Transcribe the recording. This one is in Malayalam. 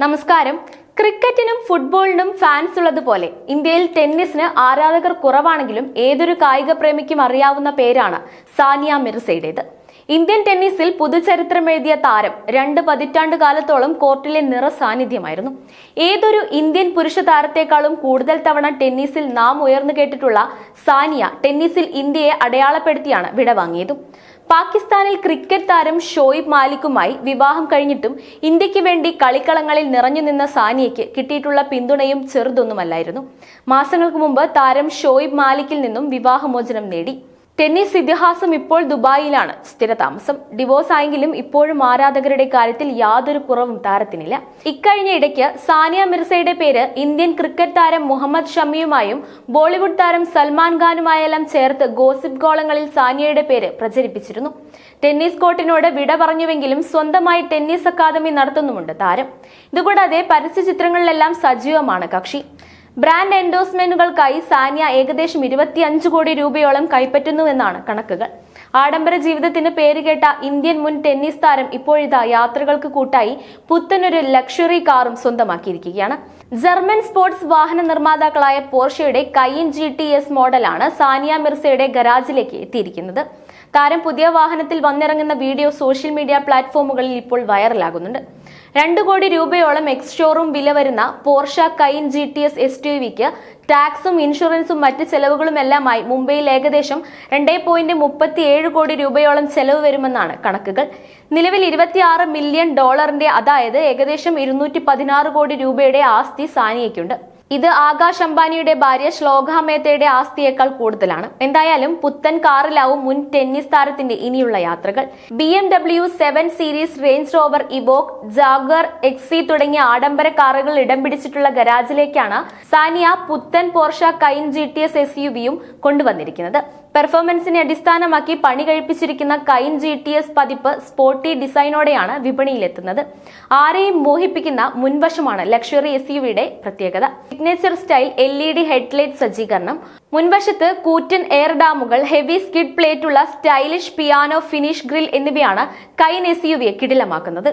നമസ്കാരം. ക്രിക്കറ്റിനും ഫുട്ബോളിനും ഫാൻസ് ഉള്ളതുപോലെ ഇന്ത്യയിൽ ടെന്നീസിന് ആരാധകർ കുറവാണെങ്കിലും ഏതൊരു കായിക പ്രേമിക്കും അറിയാവുന്ന പേരാണ് സാനിയ മിർസയുടേത്. ഇന്ത്യൻ ടെന്നീസിൽ പുതുചരിത്രം എഴുതിയ താരം രണ്ട് പതിറ്റാണ്ട് കാലത്തോളം കോർട്ടിലെ നിറ സാന്നിധ്യമായിരുന്നു. ഏതൊരു ഇന്ത്യൻ പുരുഷ താരത്തെക്കാളും കൂടുതൽ തവണ ടെന്നീസിൽ നാം ഉയർന്നു കേട്ടിട്ടുള്ള സാനിയ ടെന്നീസിൽ ഇന്ത്യയെ അടയാളപ്പെടുത്തിയാണ് വിടവാങ്ങിയതും. പാകിസ്ഥാനിൽ ക്രിക്കറ്റ് താരം ഷോയിബ് മാലിക്കുമായി വിവാഹം കഴിഞ്ഞിട്ടും ഇന്ത്യയ്ക്ക് വേണ്ടി കളിക്കളങ്ങളിൽ നിറഞ്ഞു നിന്ന സാനിയയ്ക്ക് കിട്ടിയിട്ടുള്ള പിന്തുണയും ചെറുതൊന്നുമല്ലായിരുന്നു. മാസങ്ങൾക്ക് മുമ്പ് താരം ഷോയിബ് മാലിക്കിൽ നിന്നും വിവാഹമോചനം നേടി. ടെന്നീസ് ഇതിഹാസം ഇപ്പോൾ ദുബായിലാണ്. സ്ഥിരതാമസം. ഡിവോഴ്സ് ആയെങ്കിലും ഇപ്പോഴും ആരാധകരുടെ കാര്യത്തിൽ യാതൊരു കുറവും താരത്തിനില്ല. ഇക്കഴിഞ്ഞ ഇടയ്ക്ക് സാനിയ മിർസയുടെ പേര് ഇന്ത്യൻ ക്രിക്കറ്റ് താരം മുഹമ്മദ് ഷമിയുമായും ബോളിവുഡ് താരം സൽമാൻ ഖാനുമായെല്ലാം ചേർത്ത് ഗോസിപ്പ് ഗോളങ്ങളിൽ സാനിയയുടെ പേര് പ്രചരിപ്പിച്ചിരുന്നു. ടെന്നീസ് കോർട്ടിനോട് വിട പറഞ്ഞുവെങ്കിലും സ്വന്തമായി ടെന്നീസ് അക്കാദമി നടത്തുന്നുമുണ്ട് താരം. ഇതുകൂടാതെ പരസ്യ ചിത്രങ്ങളിലെല്ലാം സജീവമാണ് കക്ഷി. ബ്രാൻഡ് എൻഡോസ്മെന്റുകൾക്കായി സാനിയ ഏകദേശം ഇരുപത്തിയഞ്ച് കോടി രൂപയോളം കൈപ്പറ്റുന്നുവെന്നാണ് കണക്കുകൾ. ആഡംബര ജീവിതത്തിന് പേരുകേട്ട ഇന്ത്യൻ മുൻ ടെന്നീസ് താരം ഇപ്പോഴിതാ യാത്രകൾക്ക് കൂട്ടായി പുത്തനൊരു ലക്ഷറി കാറും സ്വന്തമാക്കിയിരിക്കുകയാണ്. ജർമ്മൻ സ്പോർട്സ് വാഹന നിർമ്മാതാക്കളായ പോർഷയുടെ കൈൻ ജി ടി എസ് മോഡലാണ് സാനിയ മിർസയുടെ ഗരാജിലേക്ക് എത്തിയിരിക്കുന്നത്. താരം പുതിയ വാഹനത്തിൽ വന്നിറങ്ങുന്ന വീഡിയോ സോഷ്യൽ മീഡിയ പ്ലാറ്റ്ഫോമുകളിൽ ഇപ്പോൾ വൈറലാകുന്നുണ്ട്. രണ്ട് കോടി രൂപയോളം എക്സ് ഷോറൂം വില വരുന്ന Porsche Cayenne G T S S T വിക്ക് ടാക്സും ഇൻഷുറൻസും മറ്റ് ചെലവുകളുമെല്ലാമായി മുംബൈയിൽ ഏകദേശം രണ്ടേ പോയിന്റ് മുപ്പത്തി ഏഴ് കോടി രൂപയോളം ചെലവ് വരുമെന്നാണ് കണക്കുകൾ. നിലവിൽ ഇരുപത്തിയാറ് മില്യൺ ഡോളറിന്റെ അതായത് ഏകദേശം ഇരുന്നൂറ്റി പതിനാറ് കോടി രൂപയുടെ ആസ്തി സാനിയയ്ക്കുണ്ട്. ഇത് ആകാശ് അംബാനിയുടെ ഭാര്യ ശ്ലോക മേത്തയുടെ ആസ്തിയേക്കാൾ കൂടുതലാണ്. എന്തായാലും പുത്തൻ കാറിലാവും മുൻ ടെന്നീസ് താരത്തിന്റെ ഇനിയുള്ള യാത്രകൾ. B M W seven series Range Rover Evoque Jaguar XE തുടങ്ങിയ ആഡംബര കാറുകൾ ഇടം പിടിച്ചിട്ടുള്ള ഗരാജിലേക്കാണ് സാനിയ പുത്തൻ Porsche Cayenne G T S S U വിയും കൊണ്ടുവന്നിരിക്കുന്നത്. പെർഫോമൻസിനെ അടിസ്ഥാനമാക്കി പണി കഴിപ്പിച്ചിരിക്കുന്ന കൈൻ ജി ടി എസ് പതിപ്പ് സ്പോർട്ടി ഡിസൈനോടെയാണ് വിപണിയിലെത്തുന്നത്. ആരെയും മോഹിപ്പിക്കുന്ന മുൻവശമാണ് ലക്ഷറി എസ് യുടെ പ്രത്യേകത. Signature style L E D headlight സജ്ജീകരണം. മുൻവശത്ത് കൂറ്റൻ എയർ ഡാമുകൾ ഹെവി സ്കിഡ് പ്ലേറ്റുള്ള സ്റ്റൈലിഷ് പിയാനോ ഫിനിഷ് ഗ്രിൽ എന്നിവയാണ് കൈൻ എസ് യു വിയെ കിടിലമാക്കുന്നത്.